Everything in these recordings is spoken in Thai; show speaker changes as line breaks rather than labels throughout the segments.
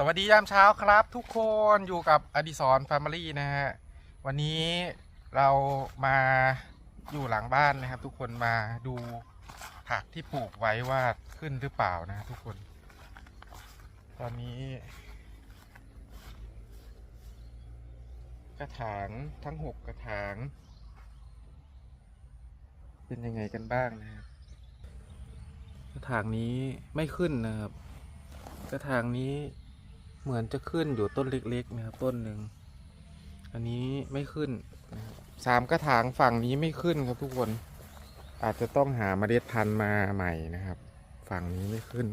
สวัสดียามเช้าครับ ทุกคนอยู่กับอดิสรแฟมิลี่นะฮะวันนี้เรามาอยู่หลังบ้านนะครับ ทุกคนมาดูผักที่ปลูกไว้ว่าขึ้นหรือเปล่านะทุกคน ตอนนี้ กระถางทั้งหกกระถาง เป็นยังไงกันบ้างนะครับกระถางนี้ไม่ขึ้นนะครับกระถางนี้ เหมือนจะขึ้นอยู่ต้นเล็กๆนะครับต้นหนึ่งอันนี้ไม่ขึ้นสามกระถางฝั่งนี้ไม่ขึ้นครับทุกคน อาจจะต้องหาเมล็ดพันธุ์มาใหม่นะครับ ฝั่งนี้ไม่ขึ้น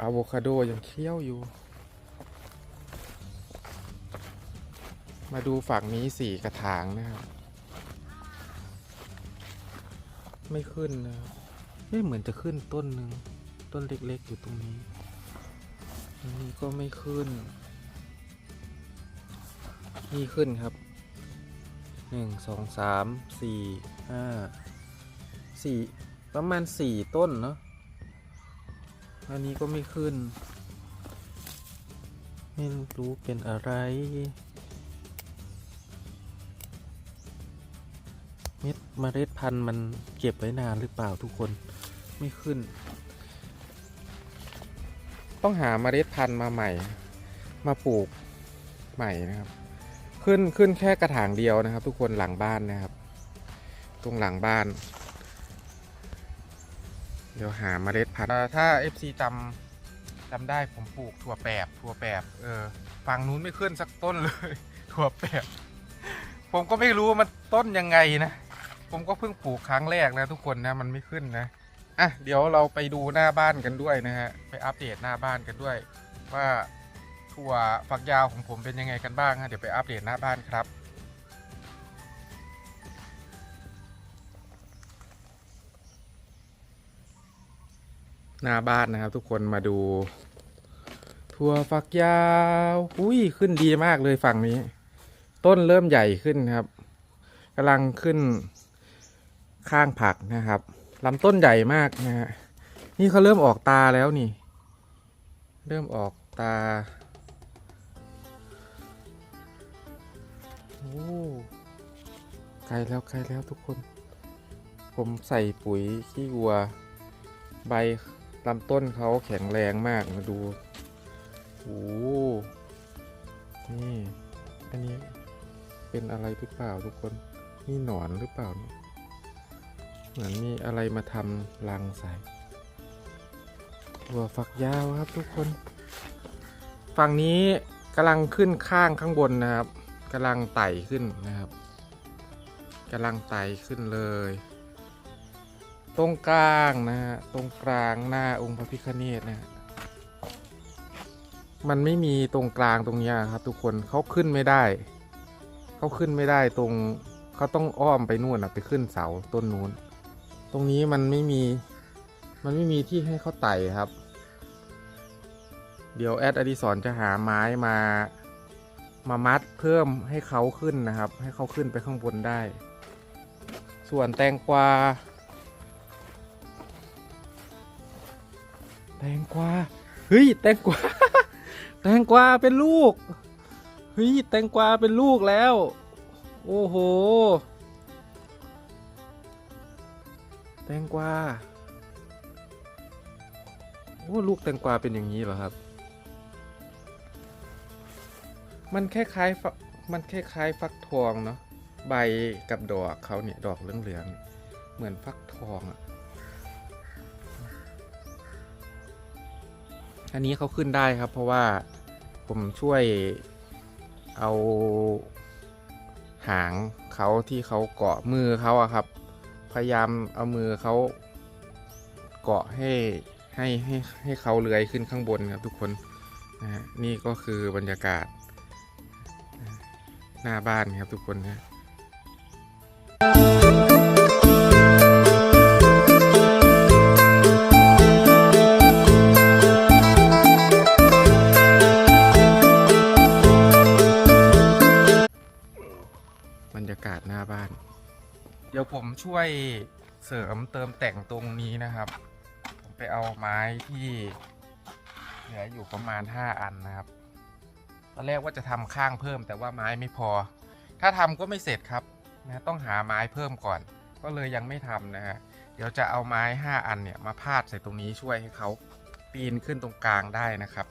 อะโวคาโดยังเคี้ยวอยู่ มาดูฝั่งนี้สี่กระถางนะครับ ไม่ขึ้นนะครับไม่เหมือนจะขึ้นต้นหนึ่งต้นเล็กๆอยู่ตรงนี้ อันนี้ก็ไม่ขึ้น นี่ขึ้นครับ หนึ่งสองสามสี่ห้าสี่ประมาณสี่ต้นเนาะ อันนี้ก็ไม่ขึ้น ไม่รู้เป็นอะไร เม็ดเมล็ดพันธุ์มันเก็บไว้นานหรือเปล่าทุกคน ไม่ขึ้น ต้องหาเมล็ดพันธุ์มาใหม่ มาปลูกใหม่นะครับ ขึ้นขึ้นแค่กระถางเดียวนะครับ ทุกคนหลังบ้านนะครับ ตรงหลังบ้าน เดี๋ยวหาเมล็ดพันธุ์เอ่อถ้า FC จำจำได้ผมปลูกถั่วแปบถั่วแปบเออฝั่งนู้นไม่ขึ้นสักต้นเลย ถั่วแปบผมก็ไม่รู้ว่ามันต้นยังไงนะ ผมก็เพิ่งปลูกครั้งแรกนะทุกคนนะมันไม่ขึ้นนะ อะเดี๋ยวเราไปดูหน้าบ้านกันด้วยนะฮะไปอัปเดตหน้าบ้านกันด้วย ว่าถั่วฝักยาวของผมเป็นยังไงกันบ้างฮะเดี๋ยวไปอัปเดตหน้าบ้านครับหน้าบ้านนะครับ ทุกคนมาดูถั่วฝักยาวอุ้ยขึ้นดีมากเลยฝั่งนี้ ต้นเริ่มใหญ่ขึ้นครับกำลังขึ้นข้างผักนะครับ ลำต้นใหญ่มากนะฮะนี่เขาเริ่มออกตาแล้วนี่ เริ่มออกตาโอ้ไกลแล้วไกลแล้วทุกคน ผมใส่ปุ๋ยขี้วัว ใบลำต้นเขาแข็งแรงมากมาดูโอ้นี่ อันนี้เป็นอะไรหรือเปล่าทุกคน นี่หนอนหรือเปล่าเนี่ย เหมือนมีอะไรมาทำรังใส่ถั่วฝักยาวครับทุกคน ฝั่งนี้กำลังขึ้นข้างข้างบนนะครับกำลังไต่ขึ้นนะครับกำลังไต่ขึ้นเลย ตรงกลางนะฮะตรงกลางหน้าองค์พระพิฆเนศนะ มันไม่มีตรงกลางตรงนี้ครับ ทุกคนเขาขึ้นไม่ได้เขาขึ้นไม่ได้ตรงเขาต้องอ้อมไปนู่นนะไปขึ้นเสาต้นนู้น ตรงนี้มันไม่มี มันไม่มีที่ให้เขาไต่ครับ เดี๋ยวแอดอดิสรจะหาไม้มา มามัดเพิ่มให้เขาขึ้นนะครับ ให้เขาขึ้นไปข้างบนได้ ส่วนแตงกวา แตงกวา เฮ้ย แตงกวา แตงกวาเป็นลูก เฮ้ย แตงกวาเป็นลูกแล้ว โอ้โห แตงกวาโอ้ลูกแตงกวาเป็นอย่างนี้เหรอครับ มันคล้ายๆมันคล้ายๆฟักทองเนาะใบกับดอกเขาเนี่ยดอกเหลืองๆเหมือนฟักทองอะ่ะอันนี้เขาขึ้นได้ครับ เพราะว่าผมช่วยเอาหางเขาที่เขาเกาะมือเขาอะครับ พยายามเอามือเขาเกาะให้ให้ให้ให้เขาเลื้อยขึ้นข้างบนครับทุกคนนะฮะนี่ก็คือบรรยากาศ หน้าบ้านครับทุกคนนะบ ช่วยเสริมเติมแต่งตรงนี้นะครับ ผมไปเอาไม้ที่เหลืออยู่ประมาณ 5 อันนะครับ ตอนแรกว่าจะทำข้างเพิ่มแต่ว่าไม้ไม่พอ ถ้าทำก็ไม่เสร็จครับนะต้องหาไม้เพิ่มก่อน ก็เลยยังไม่ทำนะฮะเดี๋ยวจะเอาไม้ 5 อันเนี่ยมาพาดใส่ตรงนี้ช่วยให้เขาปีนขึ้นตรงกลางได้นะครับ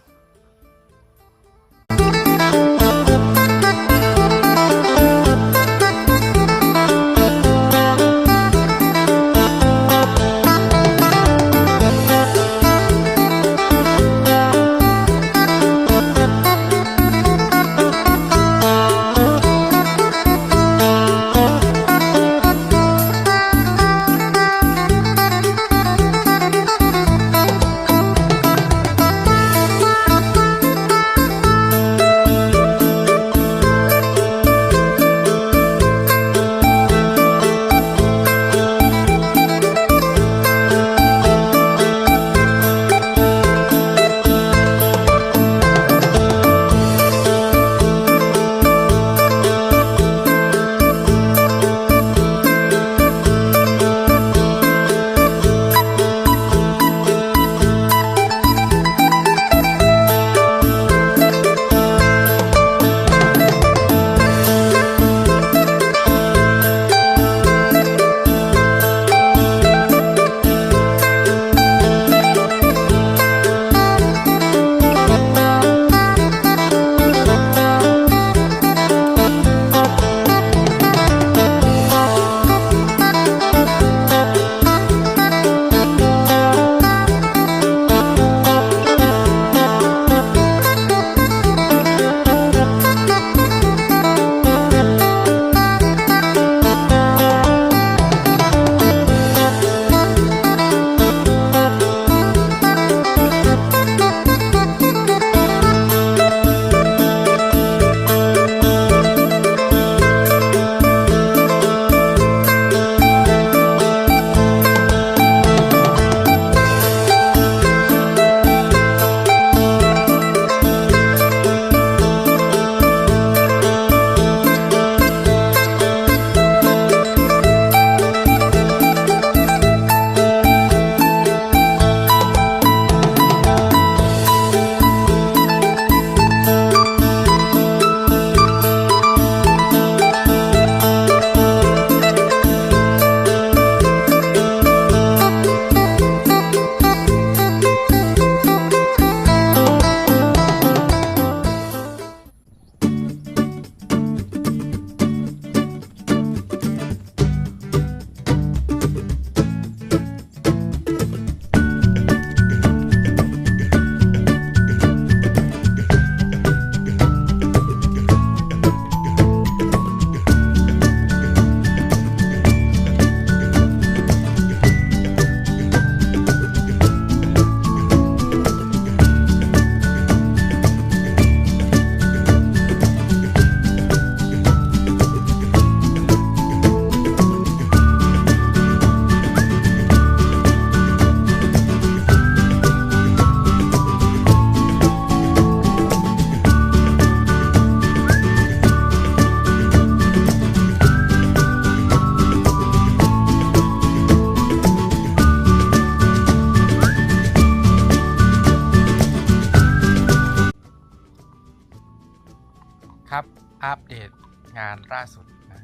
ครับ อัปเดตงานล่าสุดนะ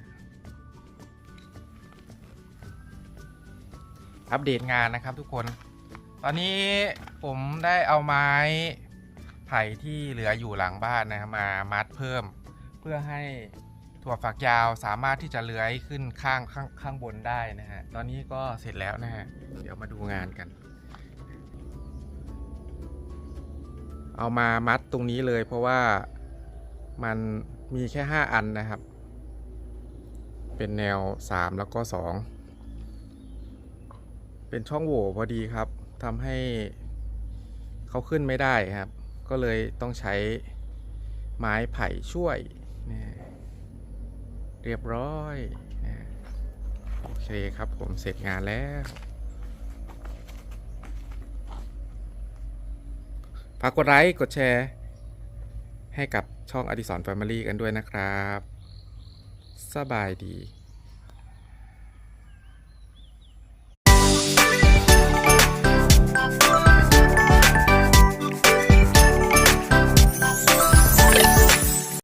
อัปเดตงานนะครับทุกคน ตอนนี้ผมได้เอาไม้ไผ่ที่เหลืออยู่หลังบ้านนะครับมามัดเพิ่ม เพื่อให้ถั่วฝักยาวสามารถที่จะเลื้อยขึ้นข้างข้างข้างบนได้นะฮะ ตอนนี้ก็เสร็จแล้วนะฮะ เดี๋ยวมาดูงานกัน เอามามัดตรงนี้เลยเพราะว่า มันมีแค่ 5 อันนะครับ เป็นแนว 3 แล้วก็ 2 เป็นช่องโหว่พอดีครับทำให้เขาขึ้นไม่ได้ครับ ก็เลยต้องใช้ไม้ไผ่ช่วย เรียบร้อย โอเคครับผมเสร็จงานแล้วฝากกดไลค์ กดแชร์ ให้กับ ช่องอดิศรแฟมิลี่กันด้วยนะครับ สบายดี